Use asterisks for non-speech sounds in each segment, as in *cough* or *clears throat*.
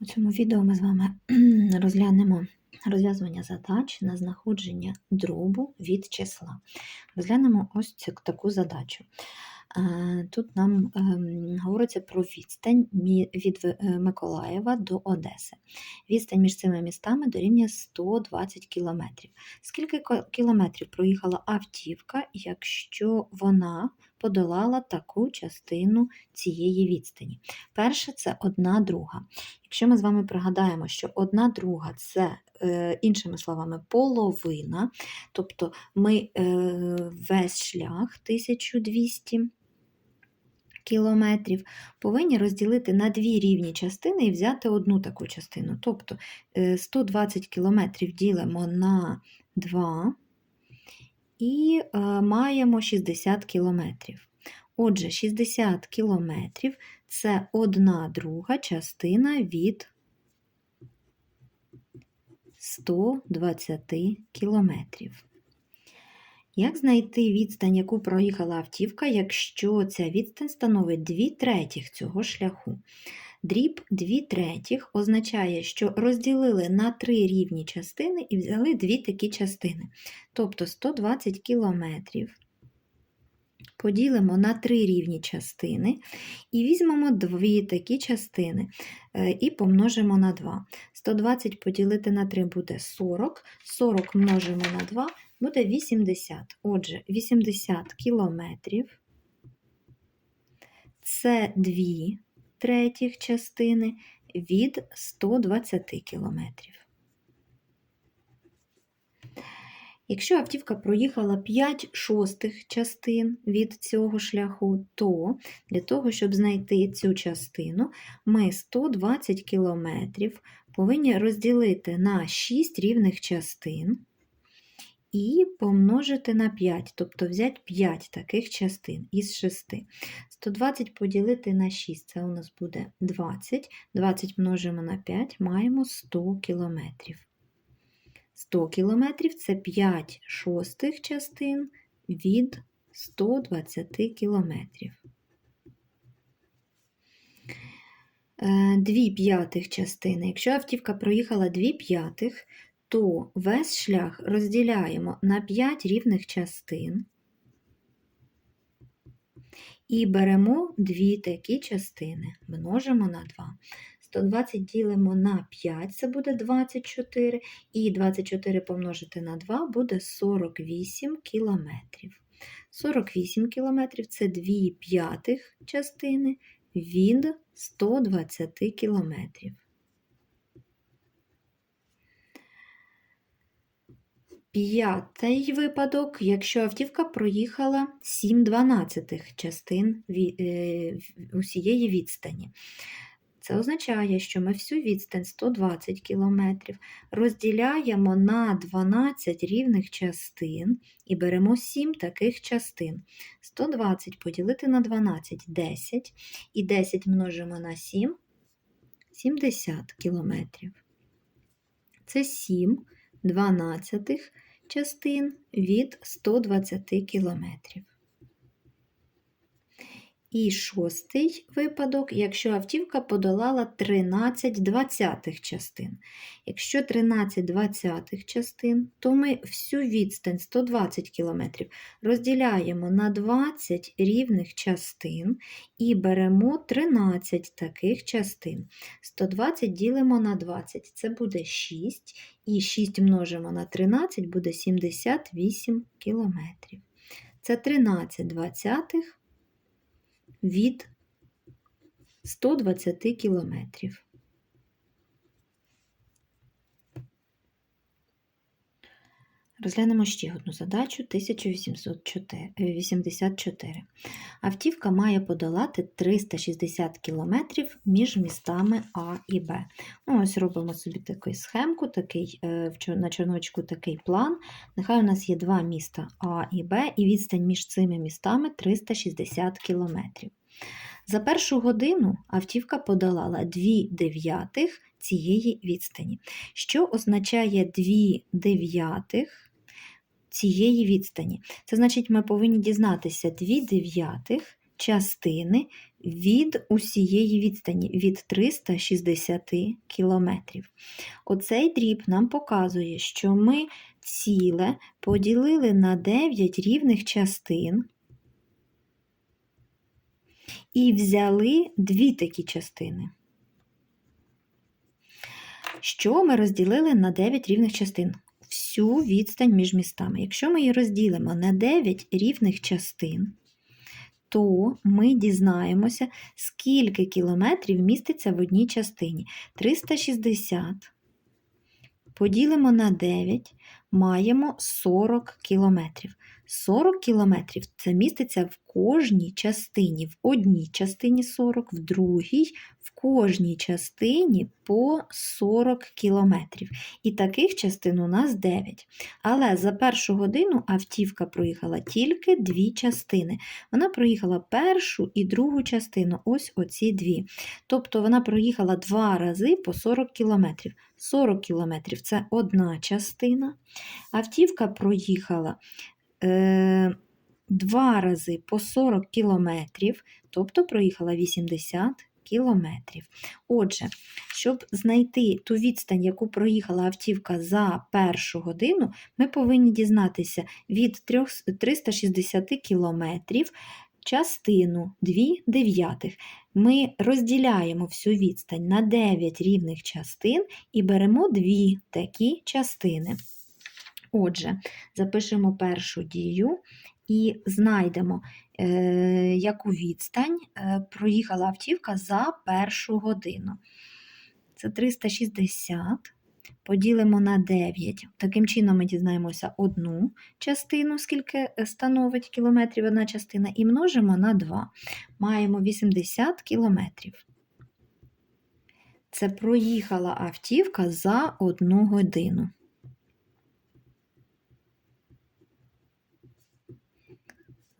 У цьому відео ми з вами *clears throat* розглянемо розв'язування задач на знаходження дробу від числа. Розглянемо ось цю таку задачу. Е, Тут нам ем, говориться про відстань від е, Миколаєва до Одеси. Відстань між цими містами дорівнює 120 кілометрів. Скільки кілометрів проїхала автівка, якщо вона подолала таку частину цієї відстані? Перше це одна друга. Якщо ми з вами пригадаємо, що одна друга це, е, іншими словами, половина, тобто ми весь шлях 1200 кілометрів повинні розділити на дві рівні частини і взяти одну таку частину. Тобто е, 120 кілометрів ділимо на 2 і е, маємо 60 кілометрів. Отже, 60 кілометрів це одна друга частина від 120 кілометрів. Як знайти відстань, яку проїхала автівка, якщо ця відстань становить 2 третіх цього шляху? Дріб 2 третіх означає, що розділили на три рівні частини і взяли дві такі частини. Тобто 120 кілометрів поділимо на три рівні частини і візьмемо дві такі частини е, і помножимо на 2. 120 поділити на 3 буде 40, 40 множимо на 2 буде 80. Отже, 80 кілометрів це 2 третіх частини від 120 кілометрів. Якщо автівка проїхала 5 шостих частин від цього шляху, то для того, щоб знайти цю частину, ми 120 кілометрів повинні розділити на 6 рівних частин і помножити на 5, тобто взяти 5 таких частин із 6. 120 поділити на 6, це у нас буде 20. 20 множимо на 5, маємо 100 кілометрів. 100 кілометрів це 5 шостих частин від 120 кілометрів. Е, Дві п'ятих частини. Якщо автівка проїхала 2 п'ятих, то весь шлях розділяємо на 5 рівних частин і беремо дві такі частини, множимо на 2. 120 ділимо на 5, це буде 24, і 24 помножити на 2 буде 48 кілометрів. 48 кілометрів – це 2 п'ятих частини від 120 кілометрів. П'ятий випадок, якщо автівка проїхала 7 дванадцятих частин е, усієї відстані. Це означає, що ми всю відстань 120 км розділяємо на 12 рівних частин і беремо 7 таких частин. 120 поділити на 12 – 10, і 10 множимо на 7 – 70 км. Це 7 дванадцятих частин від 120 км. І шостий випадок, якщо автівка подолала 13 двадцятих частин. Якщо 13 двадцятих частин, то ми всю відстань 120 км розділяємо на 20 рівних частин і беремо 13 таких частин. 120 ділимо на 20, це буде 6, і 6 множимо на 13 буде 78 км. Це 13 двадцятих від 120 кілометрів. Розглянемо ще одну задачу 1884. Автівка має подолати 360 кілометрів між містами А і Б. Ну, ось робимо собі таку схемку, такий, е, на чорночку такий план. Нехай у нас є два міста А і Б, і відстань між цими містами 360 кілометрів. За першу годину автівка подолала 2 дев'ятих цієї відстані. Що означає 2 дев'ятих цієї відстані? Це значить, ми повинні дізнатися 2 дев'ятих частини від усієї відстані від 360 кілометрів. Оцей дріб нам показує, що ми ціле поділили на 9 рівних частин і взяли дві такі частини. Що ми розділили на 9 рівних частин? Всю відстань між містами. Якщо ми її розділимо на 9 рівних частин, то ми дізнаємося, скільки кілометрів міститься в одній частині. 360 поділимо на 9, маємо 40 кілометрів. 40 кілометрів це міститься в кожній частині. В одній частині 40, в другій, кожній частині по 40 кілометрів. І таких частин у нас 9. Але за першу годину автівка проїхала тільки дві частини. Вона проїхала першу і другу частину, ось оці дві. Тобто вона проїхала два рази по 40 кілометрів. 40 кілометрів це одна частина. Автівка проїхала е, два рази по 40 кілометрів, тобто проїхала 80 кілометрів. Отже, щоб знайти ту відстань, яку проїхала автівка за першу годину, ми повинні дізнатися від 360 кілометрів частину 2 дев'ятих. Ми розділяємо всю відстань на 9 рівних частин і беремо дві такі частини. Отже, запишемо першу дію і знайдемо, е, яку відстань е, проїхала автівка за першу годину. Це 360. Поділимо на 9. Таким чином ми дізнаємося одну частину, скільки становить кілометрів одна частина, і множимо на 2. Маємо 80 кілометрів. Це проїхала автівка за одну годину.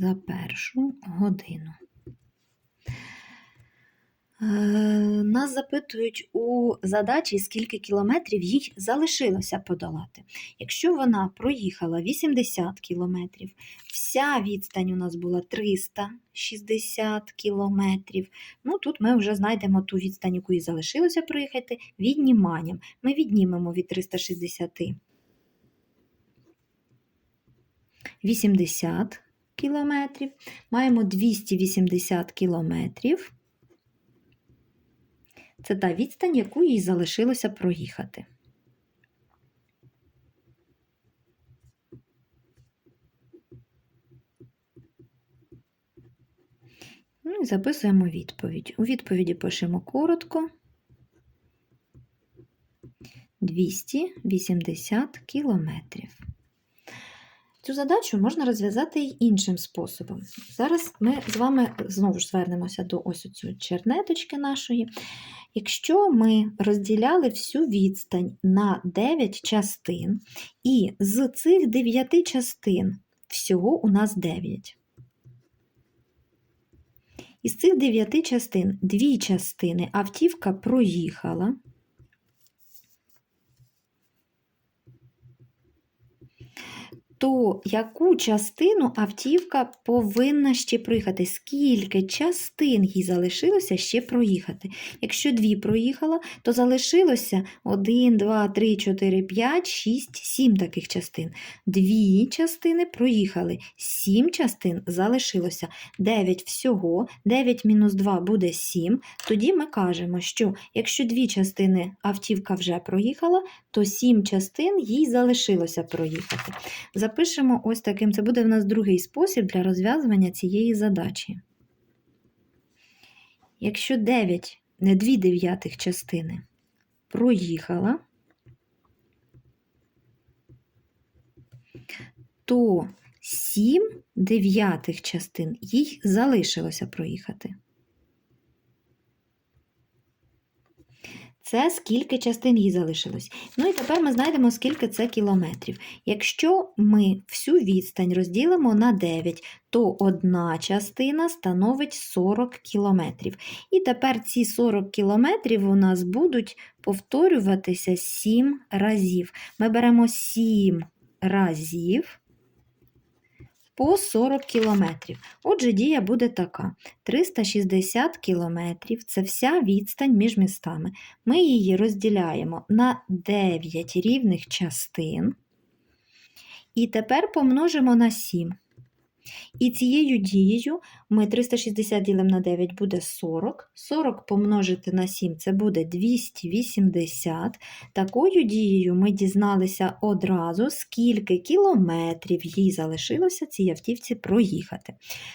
За першу годину. Е, нас запитують у задачі, скільки кілометрів їй залишилося подолати. Якщо вона проїхала 80 кілометрів, вся відстань у нас була 360 кілометрів. Ну, тут ми вже знайдемо ту відстань, яку їй залишилося проїхати, відніманням. Ми віднімемо від 360 80 кілометрів, маємо 280 кілометрів. Це та відстань, яку їй залишилося проїхати. Ну і записуємо відповідь. У відповіді пишемо коротко 280 кілометрів. Цю задачу можна розв'язати й іншим способом. Зараз ми з вами знову ж звернемося до ось цієї чернеточки нашої. Якщо ми розділяли всю відстань на 9 частин, і з цих 9 частин всього у нас 9. Із цих 9 частин дві частини автівка проїхала. То яку частину автівка повинна ще проїхати? Скільки частин їй залишилося ще проїхати? Якщо дві проїхала, то залишилося 1, 2, 3, 4, 5, 6, 7 таких частин. Дві частини проїхали, 7 частин залишилося 9 всього, 9 мінус 2 буде 7. Тоді ми кажемо, що якщо дві частини автівка вже проїхала, то 7 частин їй залишилося проїхати. Запишемо ось таким, це буде в нас другий спосіб для розв'язування цієї задачі. Якщо 9, не 2 дев'ятих частини проїхала, то 7 дев'ятих частин їй залишилося проїхати. Це скільки частин їй залишилось. Ну і тепер ми знайдемо, скільки це кілометрів. Якщо ми всю відстань розділимо на 9, то одна частина становить 40 кілометрів. І тепер ці 40 кілометрів у нас будуть повторюватися 7 разів. Ми беремо 7 разів по 40 кілометрів. Отже, дія буде така: 360 кілометрів це вся відстань між містами. Ми її розділяємо на 9 рівних частин. І тепер помножимо на 7. І цією дією ми 360 ділимо на 9 буде 40. 40 помножити на 7 це буде 280. Такою дією ми дізналися одразу, скільки кілометрів їй залишилося цій автівці проїхати.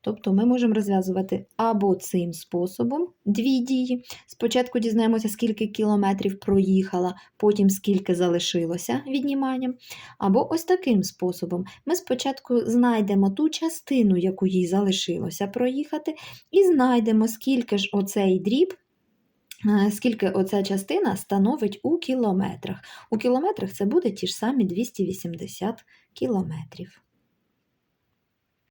Тобто ми можемо розв'язувати або цим способом дві дії. Спочатку дізнаємося, скільки кілометрів проїхала, потім скільки залишилося відніманням. Або ось таким способом. Ми спочатку знайдемо ту частину, яку їй залишилося проїхати, і знайдемо, скільки ж оцей дріб. е, Скільки оця частина становить у кілометрах. У кілометрах це буде ті ж самі 280 кілометрів.